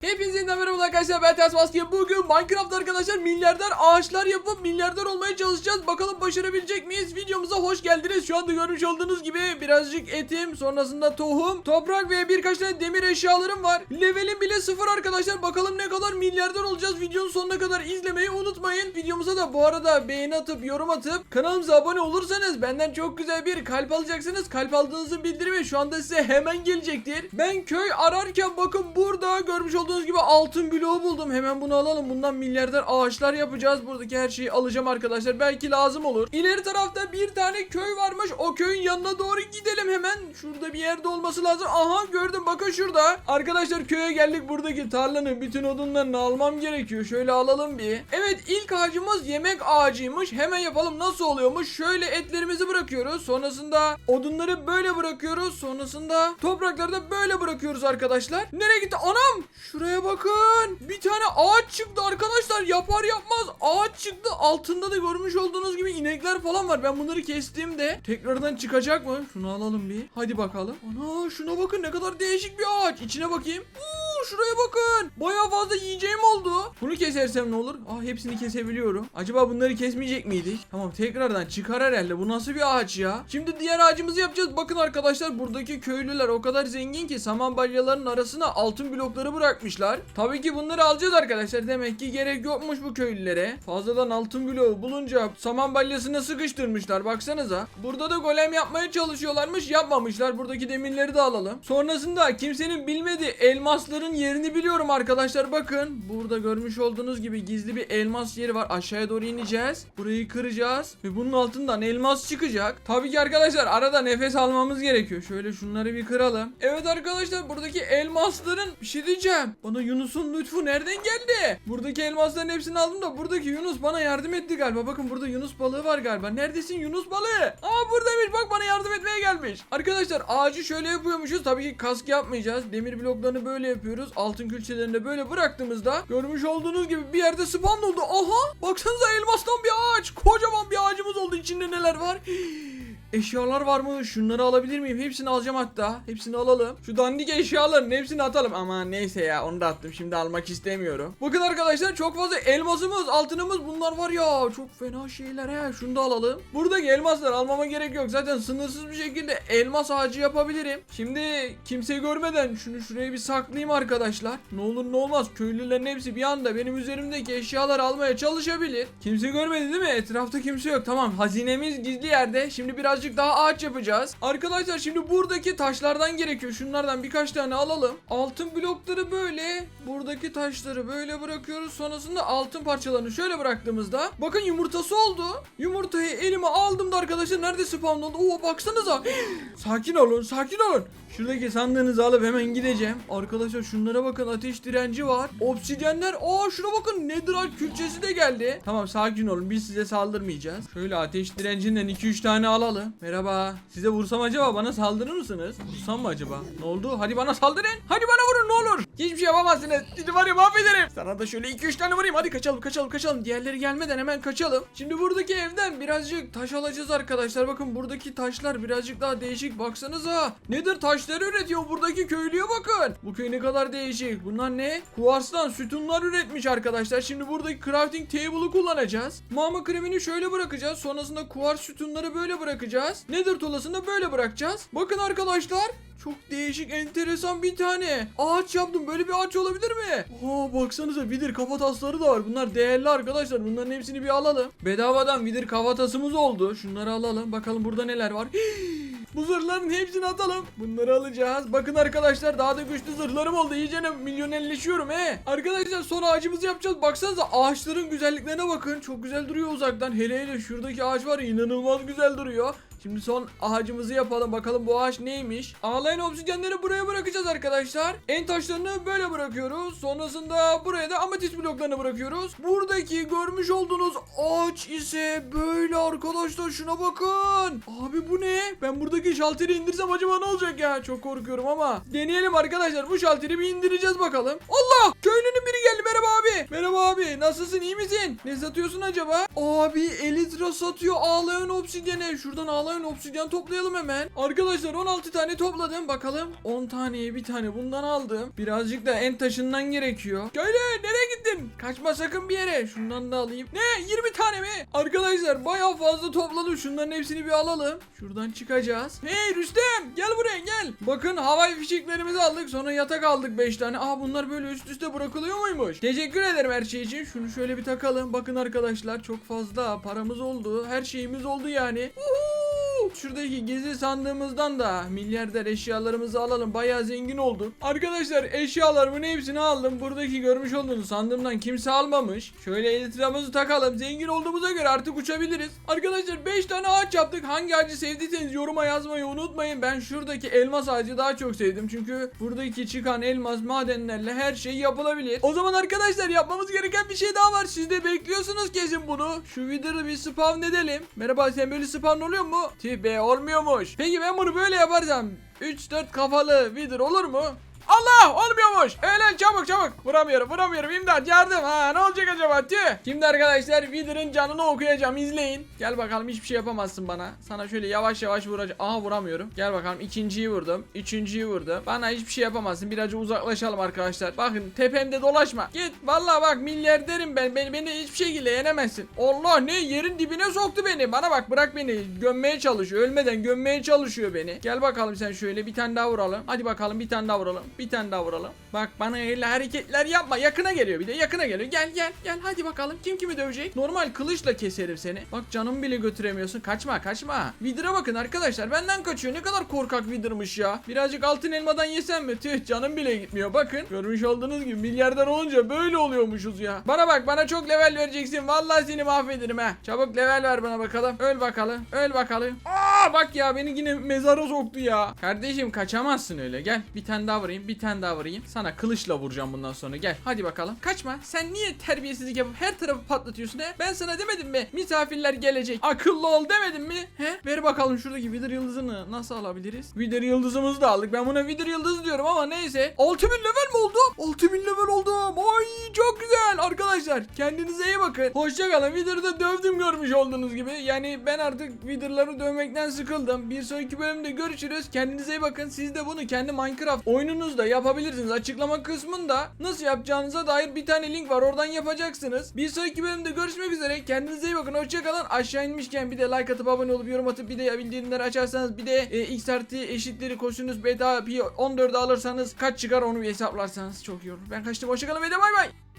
Hepinize merhaba arkadaşlar ben Ters Maske. Bugün Minecraft arkadaşlar milyarder ağaçlar yapıp milyarder olmaya çalışacağız. Bakalım başarabilecek miyiz? Videomuza hoş geldiniz. Şu anda görmüş olduğunuz gibi birazcık etim, sonrasında tohum, toprak ve birkaç tane demir eşyalarım var. Levelim bile sıfır arkadaşlar. Bakalım ne kadar milyarder olacağız. Videonun sonuna kadar izlemeyi unutmayın. Videomuza da bu arada beğeni atıp yorum atıp kanalımıza abone olursanız benden çok güzel bir kalp alacaksınız. Kalp aldığınızın bildirimi şu anda size hemen gelecektir. Ben köy ararken bakın burada görmüş olduğunuz gibi altın bloğu buldum. Hemen bunu alalım. Bundan milyarder ağaçlar yapacağız. Buradaki her şeyi alacağım arkadaşlar. Belki lazım olur. İleri tarafta bir tane köy varmış. O köyün yanına doğru gidelim hemen. Şurada bir yerde olması lazım. Aha gördüm bakın şurada. Arkadaşlar köye geldik. Buradaki tarlanın bütün odunlarını almam gerekiyor. Şöyle alalım bir. Evet ilk ağacımız yemek ağacıymış. Hemen yapalım. Nasıl oluyormuş? Şöyle etlerimizi bırakıyoruz. Sonrasında odunları böyle bırakıyoruz. Sonrasında toprakları da böyle bırakıyoruz arkadaşlar. Nereye gitti? Anam! Şuraya bakın. Bir tane ağaç çıktı arkadaşlar. Yapar yapmaz ağaç çıktı. Altında da görmüş olduğunuz gibi inekler falan var. Ben bunları kestiğimde tekrardan çıkacak mı? Şunu alalım bir. Hadi bakalım. Ana şuna bakın ne kadar değişik bir ağaç. İçine bakayım. Uuu şuraya bakın. Baya fazla yiyeceğim oldu. Bunu kesersem ne olur? Ah hepsini kesebiliyorum. Acaba bunları kesmeyecek miydik? Tamam tekrardan çıkar herhalde. Bu nasıl bir ağaç ya? Şimdi diğer ağacımızı yapacağız. Bakın arkadaşlar buradaki köylüler o kadar zengin ki saman balyalarının arasına altın blokları bırakmışlar. Tabii ki bunları alacağız arkadaşlar. Demek ki gerek yokmuş bu köylülere. Fazladan altın bloğu bulunca saman balyasına sıkıştırmışlar. Baksanıza. Burada da golem yapmaya çalışıyorlarmış. Yapmamışlar. Buradaki demirleri de alalım. Sonrasında kimsenin bilmediği elmasların yerini biliyorum arkadaşlar. Bakın. Burada görmüş olduğunuz gibi gizli bir elmas yeri var. Aşağıya doğru ineceğiz. Burayı kıracağız. Ve bunun altından elmas çıkacak. Tabii ki arkadaşlar arada nefes almamız gerekiyor. Şöyle şunları bir kıralım. Evet arkadaşlar buradaki elmasların bir şey diyeceğim. Bana Yunus'un lütfu nereden geldi? Buradaki elmasların hepsini aldım da buradaki Yunus bana yardım etti galiba. Bakın burada Yunus balığı var galiba. Neredesin Yunus balığı? Aa buradaymış bak bana yardım etmeye gelmiş. Arkadaşlar ağacı şöyle yapıyormuşuz. Tabii ki kask yapmayacağız. Demir bloklarını böyle yapıyoruz. Altın külçelerini de böyle bıraktığımızda görmüş olduğunuz gibi bir yerde spawn oldu. Aha baksanıza elmastan bir ağaç. Kocaman bir ağacımız oldu. İçinde neler var? Eşyalar var mı? Şunları alabilir miyim? Hepsini alacağım hatta. Hepsini alalım. Şu dandik eşyaların hepsini atalım. Ama neyse ya onu da attım. Şimdi almak istemiyorum. Bakın arkadaşlar çok fazla elmasımız, altınımız bunlar var ya. Çok fena şeyler he. Şunu da alalım. Buradaki elmasları almama gerek yok. Zaten sınırsız bir şekilde elmas ağacı yapabilirim. Şimdi kimse görmeden şunu şuraya bir saklayayım arkadaşlar. Ne olur ne olmaz. Köylülerin hepsi bir anda benim üzerimdeki eşyaları almaya çalışabilir. Kimse görmedi değil mi? Etrafta kimse yok. Tamam hazinemiz gizli yerde. Şimdi birazcık daha ağaç yapacağız. Arkadaşlar şimdi buradaki taşlardan gerekiyor. Şunlardan birkaç tane alalım. Altın blokları böyle. Buradaki taşları böyle bırakıyoruz. Sonrasında altın parçalarını şöyle bıraktığımızda bakın yumurtası oldu. Yumurtayı elime aldığımda arkadaşlar nerede spawn oldu? Oo baksanıza. sakin olun, sakin olun. Şuradaki sandığınızı alıp hemen gideceğim. Arkadaşlar şunlara bakın ateş direnci var. Obsidyenler. Aa şuna bakın netherite külçesi de geldi. Tamam sakin olun biz size saldırmayacağız. Şöyle ateş direncinden 2-3 tane alalım. Merhaba. Size vursam acaba bana saldırır mısınız? Vursam mı acaba? Ne oldu? Hadi bana saldırın. Hadi bana vurun ne olur. Hiçbir şey yapamazsınız. Sizi var ya mahvederim. Sana da şöyle 2-3 tane vurayım. Hadi kaçalım kaçalım kaçalım. Diğerleri gelmeden hemen kaçalım. Şimdi buradaki evden birazcık taş alacağız arkadaşlar. Bakın buradaki taşlar birazcık daha değişik. Baksanıza. Nedir taşları üretiyor buradaki köylüye bakın. Bu köy ne kadar değişik. Bunlar ne? Kuvarstan sütunlar üretmiş arkadaşlar. Şimdi buradaki crafting table'ı kullanacağız. Mama kremini şöyle bırakacağız. Sonrasında kuvars sütunları böyle bırakacağız. Nether tulasını böyle bırakacağız. Bakın arkadaşlar. Çok değişik, enteresan bir tane. Ağaç yaptım. Böyle bir ağaç olabilir mi? Aa baksanıza vidir kafatasları da var. Bunlar değerli arkadaşlar. Bunların hepsini bir alalım. Bedavadan vidir kafatasımız oldu. Şunları alalım. Bakalım burada neler var. Bu zırhların hepsini atalım. Bunları alacağız. Bakın arkadaşlar daha da güçlü zırhlarım oldu. İyice milyonelleşiyorum he. Arkadaşlar son ağacımızı yapacağız. Baksanıza ağaçların güzelliklerine bakın. Çok güzel duruyor uzaktan. Hele hele şuradaki ağaç var ya inanılmaz güzel duruyor. Şimdi son ağacımızı yapalım. Bakalım bu ağaç neymiş? Ağlayan obsidyenleri buraya bırakacağız arkadaşlar. En taşlarını böyle bırakıyoruz. Sonrasında buraya da ametist bloklarını bırakıyoruz. Buradaki görmüş olduğunuz ağaç ise böyle arkadaşlar. Şuna bakın. Abi bu ne? Ben buradaki şalteri indirsem acaba ne olacak ya? Çok korkuyorum ama. Deneyelim arkadaşlar. Bu şalteri bir indireceğiz bakalım. Allah! Geldi. Merhaba abi. Nasılsın iyi misin? Ne satıyorsun acaba? Abi elitra satıyor ağlayan obsidiyene. Şuradan ağlayan obsidyen toplayalım hemen. Arkadaşlar 16 tane topladım bakalım. 10 taneye bir tane bundan aldım. Birazcık da en taşından gerekiyor. Köylü nereye gittin? Kaçma sakın bir yere. Şundan da alayım. Ne 20 tane mi? Arkadaşlar bayağı fazla topladım. Şunların hepsini bir alalım. Şuradan çıkacağız. Hey Rüstem gel buraya gel. Bakın havai fişeklerimizi aldık. Sonra yatak aldık 5 tane. Aa bunlar böyle üst üste bırakılıyor muymuş? Teşekkür ederim her şey için. Şunu şöyle bir takalım. Bakın arkadaşlar çok fazla paramız oldu. Her şeyimiz oldu yani. Uhu! Şuradaki gizli sandığımızdan da milyarder eşyalarımızı alalım. Bayağı zengin olduk. Arkadaşlar eşyalarımın hepsini aldım. Buradaki görmüş olduğunuz sandığımdan kimse almamış. Şöyle elitramızı takalım. Zengin olduğumuza göre artık uçabiliriz. Arkadaşlar 5 tane ağaç yaptık. Hangi ağacı sevdiyseniz yoruma yazmayı unutmayın. Ben şuradaki elmas ağacı daha çok sevdim. Çünkü buradaki çıkan elmas madenlerle her şey yapılabilir. O zaman arkadaşlar yapmamız gereken bir şey daha var. Siz de bekliyorsunuz kesin bunu. Şu videoyu bir spawn edelim. Merhaba sen böyle spawn oluyor mu? Tüh be olmuyormuş. Peki ben bunu böyle yaparsam 3-4 kafalı Wither olur mu? Allah olmuyormuş. Öyle çabuk çabuk. Vuramıyorum vuramıyorum imdat yardım. Ha ne olacak acaba tüh. Şimdi arkadaşlar Wither'ın canını okuyacağım izleyin. Gel bakalım hiçbir şey yapamazsın bana. Sana şöyle yavaş yavaş vuracağım. Aha vuramıyorum. Gel bakalım ikinciyi vurdum. Üçüncüyü vurdum. Bana hiçbir şey yapamazsın. Birazcık uzaklaşalım arkadaşlar. Bakın tepemde dolaşma. Git. Vallahi bak milyarderim ben. Beni, beni hiçbir şekilde yenemezsin. Allah ne yerin dibine soktu beni. Bana bak bırak beni. Gömmeye çalışıyor. Ölmeden gömmeye çalışıyor beni. Gel bakalım sen şöyle bir tane daha vuralım. Hadi bakalım bir tane daha vuralım. Bir tane daha vuralım. Bak bana öyle hareketler yapma. Yakına geliyor bir de. Yakına geliyor. Gel gel gel. Hadi bakalım. Kim kimi dövecek? Normal kılıçla keserim seni. Bak canımı bile götüremiyorsun. Kaçma kaçma. Vidra bakın arkadaşlar. Benden kaçıyor. Ne kadar korkak Vidra'mış ya. Birazcık altın elmadan yesem mi? Tüh canım bile gitmiyor. Bakın. Görmüş olduğunuz gibi milyarder olunca böyle oluyormuşuz ya. Bana bak bana çok level vereceksin. Vallahi seni mahvederim ha. Çabuk level ver bana bakalım. Öl bakalım. Öl bakalım. Aa bak ya beni yine mezara soktu ya. Kardeşim kaçamazsın öyle. Gel bir tane daha vurayım. Bir tane daha vurayım. Sana kılıçla vuracağım bundan sonra. Gel hadi bakalım. Kaçma. Sen niye terbiyesizlik yapıp her tarafı patlatıyorsun he? Ben sana demedim mi? Misafirler gelecek. Akıllı ol demedim mi? He? Ver bakalım şuradaki Wither yıldızını nasıl alabiliriz? Wither yıldızımızı da aldık. Ben buna Wither yıldızı diyorum ama neyse. 6000 level mi oldu? 6000 level çok güzel arkadaşlar. Kendinize iyi bakın. Hoşçakalın. Wither'ı dövdüm görmüş olduğunuz gibi. Yani ben artık Wither'ları dövmekten sıkıldım. Bir sonraki bölümde görüşürüz. Kendinize iyi bakın. Siz de bunu kendi Minecraft oyununuzda yapabilirsiniz. Açıklama kısmında nasıl yapacağınıza dair bir tane link var. Oradan yapacaksınız. Bir sonraki bölümde görüşmek üzere. Kendinize iyi bakın. Hoşçakalın. Aşağı inmişken bir de like atıp abone olup yorum atıp bir de bildirimleri açarsanız bir de e, x artı eşitleri koşunuz beta P14'ü alırsanız kaç çıkar onu bir hesaplarsanız çok iyi olur. Ben kaçtım. Hoşçakalın ve de bay bay.